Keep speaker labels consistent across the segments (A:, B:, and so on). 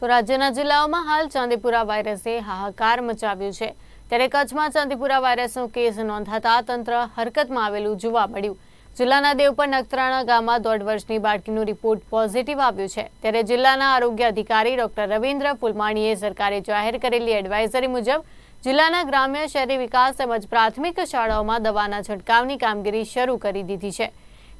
A: તો રાજ્યના જિલ્લાઓમાં હાલ ચાંદીપુરા વાયરસે હાહાકાર મચાવ્યો છે. ત્યારે કચ્છમાં ચાંદીપુરા વાયરસનો કેસ નોંધાતા તંત્ર હરકતમાં આવેલું જોવા મળ્યું. જિલ્લાના દેવપર નખત્રાણા ગામમાં દોઢ વર્ષની બાળકીનો રિપોર્ટ પોઝિટિવ આવ્યો છે. ત્યારે જિલ્લાના આરોગ્ય અધિકારી ડોક્ટર રવિન્દ્ર ફુલમાણીએ સરકારે જાહેર કરેલી એડવાઇઝરી મુજબ જિલ્લાના ગ્રામ્ય શહેરી વિકાસ તેમજ પ્રાથમિક શાળાઓમાં દવાના છંટકાવની કામગીરી શરૂ કરી દીધી છે.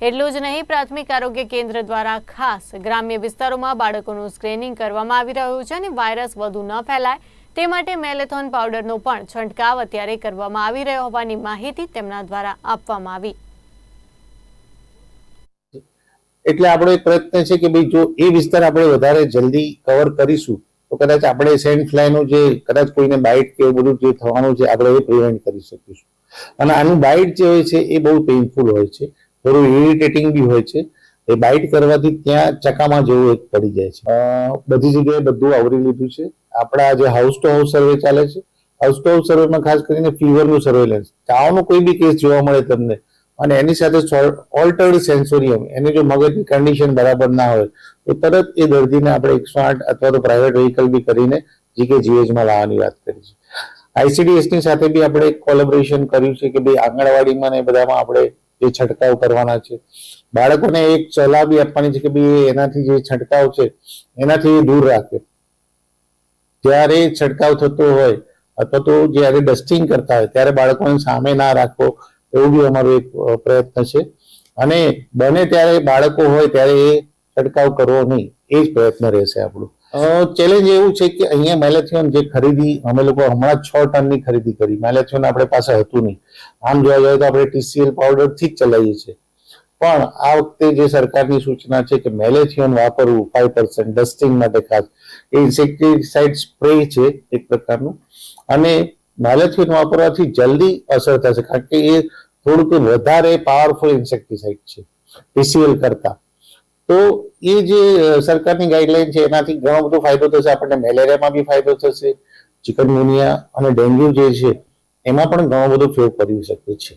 A: એટલું જ નહીં, પ્રાથમિક આરોગ્ય કેન્દ્ર દ્વારા ખાસ ગ્રામ્ય વિસ્તારોમાં બાળકોનું સ્ક્રીનિંગ કરવામાં આવી રહ્યું છે અને વાયરસ વધુ ન ફેલાય. તે માટે મેલેથોન પાવડરનો પણ છંટકાવ અત્યારે કરવામાં આવી રહ્યો હોવાની માહિતી તેમના દ્વારા આપવામાં આવી.
B: એટલે આપણો એક પ્રયત્ન છે કે ભાઈ જો એ વિસ્તાર આપણે વધારે જલ્દી કવર કરીશું, તો કદાચ આપણે સેન્ડ ફ્લાયનું જે, કદાચ કોઈને બાઇટ કે એવું બધું જે થવાનું છે, આપણે એ પ્રિવેન્ટ કરી શકીશું. અને આનું બાઇટ જે હોય છે, એ બહુ પેઇનફુલ હોય છે. થોડું ઇરિટેટિંગ બી હોય છે. એ બાઇટ કરવાથી ત્યાં ચકામાં જેવું એક પડી જાય છે. બધી જગ્યાએ બધું આવરી લીધું છે. આપણા જે હાઉસ ટુ હાઉસ સર્વે ચાલે છે હાઉસ ટુ હાઉસ સર્વેમાં ખાસ કરીને ફીવરનું સર્વેલન્સ તાવનો કોઈ બી કેસ જોવા મળે તમને. અને એની સાથે ઓલ્ટર્ડ સેન્સોરિયમ એની જો મગજની કન્ડિશન બરાબર ના હોય, તો તરત એ દર્દીને આપણે એકસો આઠ અથવા તો પ્રાઇવેટ વ્હીકલ બી કરીને જીકે જીએચમાં લાવવાની વાત કરી છે. આઈસીડીએસની સાથે બી આપણે કોલેબોરેશન કર્યું છે કે ભાઈ આંગણવાડીમાં ને બધામાં આપણે જે છંટકાવ કરવાના છે. બાળકોને એક સલાહ આપવાની છે કે ભાઈ એનાથી જે છંટકાવ છે, એનાથી એ દૂર રાખે. જ્યારે છંટકાવ થતો હોય અથવા તો જ્યારે ડસ્ટિંગ કરતા હોય, ત્યારે બાળકોને સામે ના રાખો એવું બી અમારો એક પ્રયત્ન છે. અને બને ત્યારે બાળકો હોય ત્યારે એ છંટકાવ કરવો નહીં. એ જ પ્રયત્ન રહેશે આપણું. ચેલેન્જ એવું છે કે અહીંયા મેલેથિયોન જે ખરીદી, અમે લોકો હમણાં છ ટનની ખરીદી કરી. મેલેથિયોન આપણે પાસે હતું નહીં. આમ જોવા જાય તો આપણે ટીસીએલ પાવડરથી જ ચલાવીએ છીએ. પણ આ વખતે જે સરકારની સૂચના છે કે મેલેથિયોન વાપરવું ફાઈવ પર્સન્ટ ડસ્ટિંગ માટે ખાસ, એ ઇન્સેક્ટિસાઇડ સ્પ્રે છે એક પ્રકારનું. અને મેલેથિયોન વાપરવાથી જલ્દી અસર થશે, કારણ કે એ થોડુંક વધારે પાવરફુલ ઇન્સેક્ટિસાઇડ છે પીસીએલ કરતા. તો એ જે સરકારની ગાઈડલાઈન છે, એનાથી ઘણો બધો ફાયદો થશે. આપણને મેલેરિયામાં બી ફાયદો થશે, ચિકનગુનિયા અને ડેન્ગ્યુ જે છે, એમાં પણ ઘણો બધો ફેર કરી શકે છે.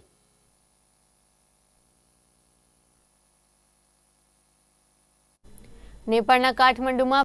A: નેપાળના કાઠમંડુમાં